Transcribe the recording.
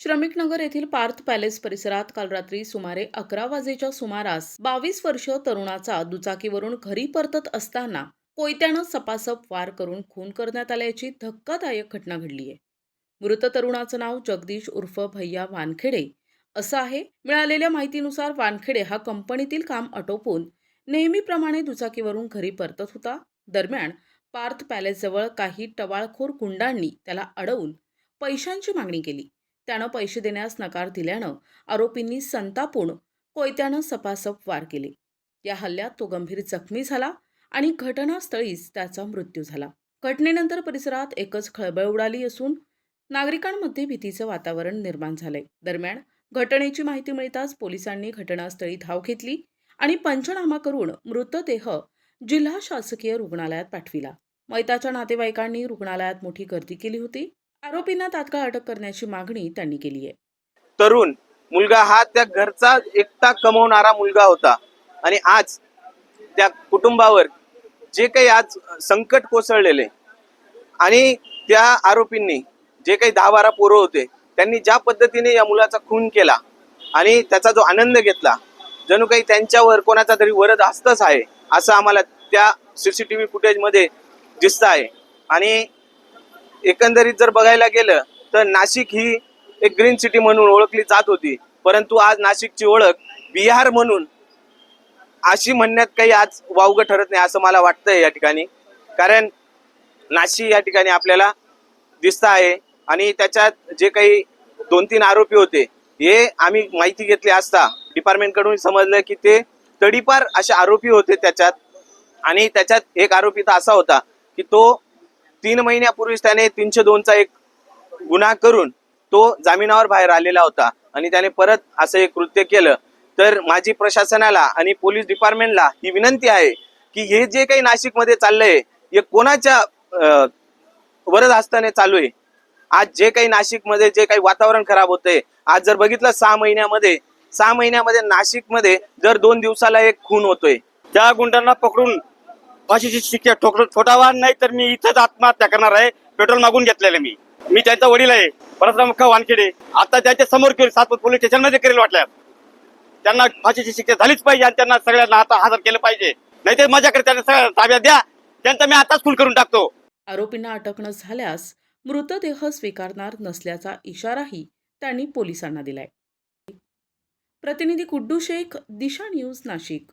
श्रमिक नगर येथील पार्थ पॅलेस परिसरात काल रात्री सुमारे अकरा वाजेच्या सुमारास बावीस वर्ष तरुणाचा दुचाकीवरून घरी परतत असताना कोयत्यानं सपासप वार करून खून करण्यात आल्याची धक्कादायक घटना घडली आहे. मृत तरुणाचं नाव जगदीश उर्फ भैया वानखेडे असं आहे. मिळालेल्या माहितीनुसार वानखेडे हा कंपनीतील काम आटोपून नेहमीप्रमाणे दुचाकीवरून घरी परतत होता. दरम्यान पार्थ पॅलेसजवळ काही टवाळखोर गुंडांनी त्याला अडवून पैशांची मागणी केली. त्यानं पैसे देण्यास नकार दिल्यानं आरोपींनी संतापून कोयत्यानं सपासप वार केले. या हल्ल्यात तो गंभीर जखमी झाला आणि घटनास्थळीच त्याचा मृत्यू झाला. घटनेनंतर परिसरात एकच खळबळ उडाली असून नागरिकांमध्ये भीतीचं वातावरण निर्माण झालंय. दरम्यान घटनेची माहिती मिळताच पोलिसांनी घटनास्थळी धाव घेतली आणि पंचनामा करून मृतदेह जिल्हा शासकीय रुग्णालयात पाठविला. मैताच्या नातेवाईकांनी रुग्णालयात मोठी गर्दी केली होती. आरोपींना तात्काळ अटक करण्याची मागणी त्यांनी केली आहे. तरुण मुलगा हा त्या घरचा एकटा कमवणारा मुलगा होता. आणि आज त्या कुटुंबावर जे काही आज संकट कोसळलेले आणि त्या आरोपींनी जे काही दहा बारा पोरं होते त्यांनी ज्या पद्धतीने या मुलाचा खून केला आणि त्याचा जो आनंद घेतला जणू काही त्यांच्यावर कोणाचा तरी वरद हस्तच आहे असं आम्हाला त्या सीसीटीव्ही फुटेजमध्ये दिसत आहे. आणि एकंदरीत जर बघायला गेलं तर नाशिक ही एक ग्रीन सिटी म्हणून ओळखली जात होती. परंतु आज नाशिकची ओळख बिहार म्हणून अशी म्हणण्यात काही आज वावगं ठरत नाही असं मला वाटतंय या ठिकाणी. कारण नाशिक या ठिकाणी आपल्याला दिसत आहे आणि त्याच्यात जे काही दोन तीन आरोपी होते हे आम्ही माहिती घेतली असता. डिपार्टमेंटकडून समजलं की ते तडीपार असे आरोपी होते त्याच्यात. आणि त्याच्यात एक आरोपी तर असा होता की तो तीन महिन्यापूर्वीच त्याने तीनशे दोनचा एक गुन्हा करून तो जामिनावर बाहेर आलेला होता. आणि त्याने परत असं एक कृत्य केलं. तर माझी प्रशासनाला आणि पोलीस डिपार्टमेंटला ही विनंती आहे की हे जे काही नाशिकमध्ये चाललंय हे कोणाच्या अं, वरद हस्ताने चालू आहे? आज जे काही नाशिकमध्ये जे काही वातावरण खराब होतंय आज जर बघितलं सहा महिन्यामध्ये सहा महिन्यामध्ये नाशिकमध्ये जर दोन दिवसाला एक खून होतोय. त्या गुंडांना पकडून फाशीची शिक्षा ठोक ठोठावा नाही तर मी इथंच आत्महत्या करणार आहे. पेट्रोल मागून घेतलेलं मी. मी त्यांचा वडील आहे. परशुराम मुख्य वानखेडे. आता त्यांच्यासमोर केली सातपूर पोलीस स्टेशनमध्ये करेल वाटल्यास त्यांना फाशीची शिक्षा झालीच पाहिजे आणि त्यांना सगळ्यांना आता हजर केलं पाहिजे. नाही तर माझ्याकडे त्यांना सगळ्या ताब्यात द्या. त्यांचा मी आताच फुल करून टाकतो. आरोपींना अटक न झाल्यास मृतदेह स्वीकारणार नसल्याचा इशाराही त्यांनी पोलिसांना दिलाय. प्रतिनिधी कुड्डू शेख दिशा न्यूज नाशिक.